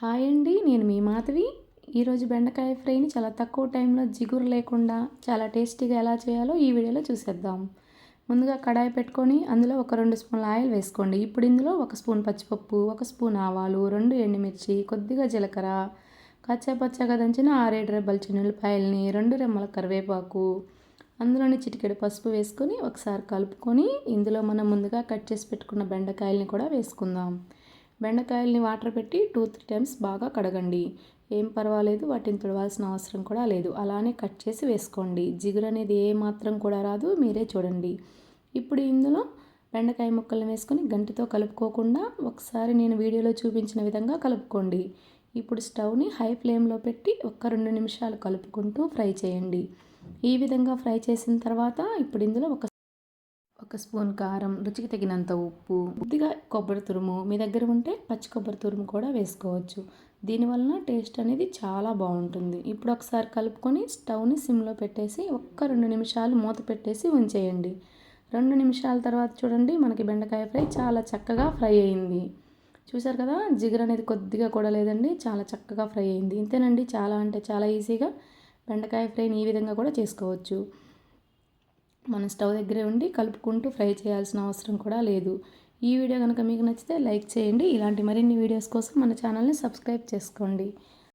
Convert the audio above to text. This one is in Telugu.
హాయ్ అండి నేను మీ మాధవి. ఈరోజు బెండకాయ ఫ్రైని చాలా తక్కువ టైంలో జిగురు లేకుండా చాలా టేస్టీగా ఎలా చేయాలో ఈ వీడియోలో చూసేద్దాం. ముందుగా కడాయి పెట్టుకొని అందులో ఒక రెండు స్పూన్ల ఆయిల్ వేసుకోండి. ఇప్పుడు ఇందులో ఒక స్పూన్ పచ్చిపప్పు ఒక స్పూన్ ఆవాలు రెండు ఎండుమిర్చి కొద్దిగా జీలకర్ర కచ్చాపచ్చగా దంచిన ఆరేడు రెబ్బల చిన్నులపాయలని రెండు రెమ్మల కరివేపాకు అందులోని చిటికెడు పసుపు వేసుకొని ఒకసారి కలుపుకొని ఇందులో మనం ముందుగా కట్ చేసి పెట్టుకున్న బెండకాయలని కూడా వేసుకుందాం. బెండకాయల్ని వాటర్ పెట్టి టూ త్రీ టైమ్స్ బాగా కడగండి. ఏం పర్వాలేదు వాటిని తుడవాల్సిన అవసరం కూడా లేదు. అలానే కట్ చేసి వేసుకోండి. జిగురు అనేది ఏ మాత్రం కూడా రాదు మీరే చూడండి. ఇప్పుడు ఇందులో బెండకాయ ముక్కలను వేసుకొని గంటితో కలుపుకోకుండా ఒకసారి నేను వీడియోలో చూపించిన విధంగా కలుపుకోండి. ఇప్పుడు స్టవ్ని హై ఫ్లేమ్లో పెట్టి ఒక్క రెండు నిమిషాలు కలుపుకుంటూ ఫ్రై చేయండి. ఈ విధంగా ఫ్రై చేసిన తర్వాత ఇప్పుడు ఇందులో ఒక ఒక స్పూన్ కారం రుచికి తగినంత ఉప్పు కొద్దిగా కొబ్బరి తురుము మీ దగ్గర ఉంటే పచ్చి కొబ్బరి తురుము కూడా వేసుకోవచ్చు. దీనివలన టేస్ట్ అనేది చాలా బాగుంటుంది. ఇప్పుడు ఒకసారి కలుపుకొని స్టవ్ని సిమ్లో పెట్టేసి ఒక్క రెండు నిమిషాలు మూత పెట్టేసి ఉంచేయండి. రెండు నిమిషాల తర్వాత చూడండి మనకి బెండకాయ ఫ్రై చాలా చక్కగా ఫ్రై అయింది. చూసారు కదా జిగర్ అనేది కొద్దిగా కూడా లేదండి చాలా చక్కగా ఫ్రై అయింది. ఇంతేనండి చాలా అంటే చాలా ఈజీగా బెండకాయ ఫ్రైని ఈ విధంగా కూడా చేసుకోవచ్చు. మనం స్టవ్ దగ్గరే ఉండి కలుపుకుంటూ ఫ్రై చేయాల్సిన అవసరం కూడా లేదు. ఈ వీడియో కనుక మీకు నచ్చితే లైక్ చేయండి. ఇలాంటి మరిన్ని వీడియోస్ కోసం మన ఛానల్ని సబ్స్క్రైబ్ చేసుకోండి.